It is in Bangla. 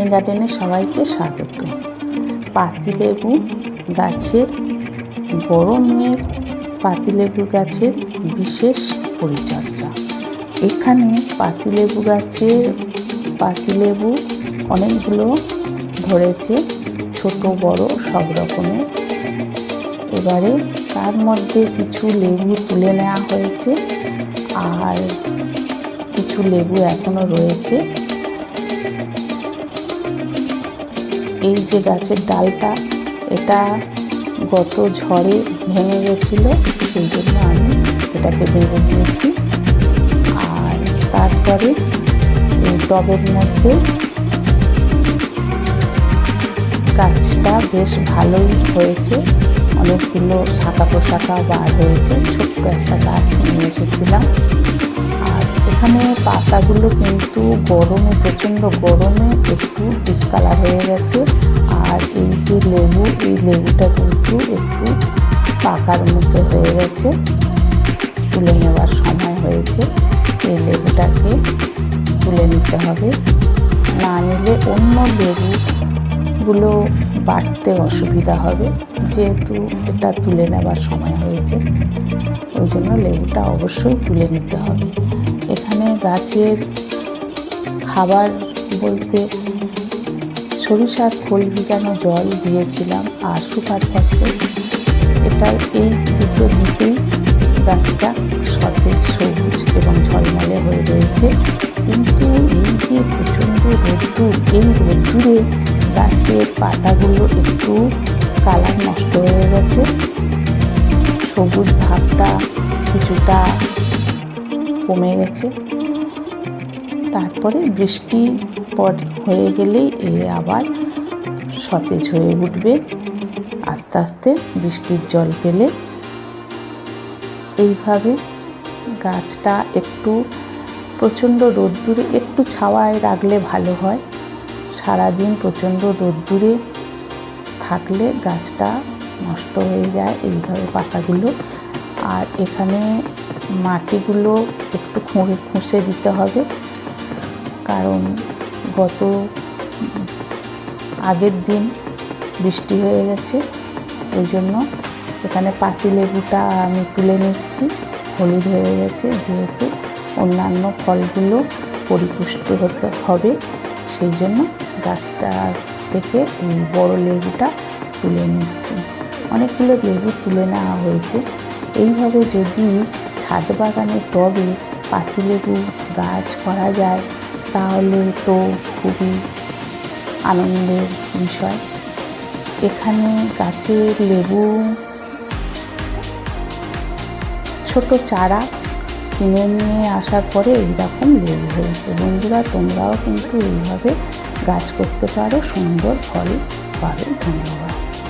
মিনি গার্ডেনে সবাইকে স্বাগত। পাতিলেবু গাছের গরমের পাতিলেবু গাছের বিশেষ পরিচর্যা। এখানে পাতিলেবু গাছের পাতিলেবু অনেকগুলো ধরেছে, ছোট, বড়, সব রকমের। এবারে তার মধ্যে কিছু লেবু তুলে নেওয়া হয়েছে, আর কিছু লেবু এখনও রয়েছে। এই যে গাছের ডালটা, এটা গত ঝড়ে ভেঙে গেছিল, সেই জন্য আমি এটাকে ভেঙে দিয়েছি আর তারপরে টবের মধ্যে গাছটা বেশ ভালোই হয়েছে। অনেকগুলো শাখা পোশাখা বার হয়েছে। ছোট্ট একটা গাছ নিয়ে এসেছিলাম। এখানে পাতাগুলো কিন্তু গরমে, প্রচণ্ড গরমে একটু ডিসকালার হয়ে গেছে। আর এই যে লেবু, এই লেবুটা কিন্তু একটু পাকার মুখে হয়ে গেছে। তুলে নেওয়ার সময় হয়েছে। এই লেবুটাকে তুলে নিতে হবে। না নিলে অন্য লেবুগুলো বাড়তে অসুবিধা হবে। যেহেতু এটা তুলে নেবার সময় হয়েছে, ওই জন্য লেবুটা অবশ্যই তুলে নিতে হবে। গাছের খাবার বলতে সরিষার খোল ভিজানো জল দিয়েছিলাম আর সুপার ফসফেট এটা এই দুটো দিতেই গাছটা সতেজ, সবুজ এবং ঝলমলে হয়ে রয়েছে। কিন্তু এই যে প্রচণ্ড রোদ্দুর, এই রোদ্দুরে গাছের পাতাগুলো একটু কালার নষ্ট হয়ে গেছে। সবুজ ভাবটা কিছুটা কমে গেছে। তারপরে বৃষ্টি পর হয়ে গেলেই এ আবার সতেজ হয়ে উঠবে। আস্তে আস্তে বৃষ্টির জল পেলে এইভাবে গাছটা একটু প্রচণ্ড রোদ্দুরে একটু ছাওয়ায় রাখলে ভালো হয়। সারাদিন প্রচণ্ড রোদ্দুরে থাকলে গাছটা নষ্ট হয়ে যায় এইভাবে পাতাগুলো। আর এখানে মাটিগুলো একটু খুঁড়ে খুঁষে দিতে হবে। কারণ গত আগের দিন বৃষ্টি হয়ে গেছে, ওই জন্য এখানে পাতিলেবুটা আমি তুলে নিচ্ছি। হলুদ হয়ে গেছে, যেহেতু অন্যান্য ফলগুলো পরিপুষ্ট হতে হবে, সেই জন্য গাছটা থেকে এই বড় লেবুটা তুলে নিচ্ছি। অনেকগুলো লেবু তুলে নেওয়া হয়েছে। এইভাবে যদি ছাদ বাগানে টবে পাতিলেবু গাছ করা যায় তাহলে তো খুবই আনন্দের বিষয়। এখানে গাছের লেবু, ছোট চারা কিনে নিয়ে আসার পরে এইরকম লেবু হয়েছে। বন্ধুরা, তোমরাও কিন্তু এইভাবে গাছ করতে পারো। সুন্দর ফল পাবে। ধন্যবাদ।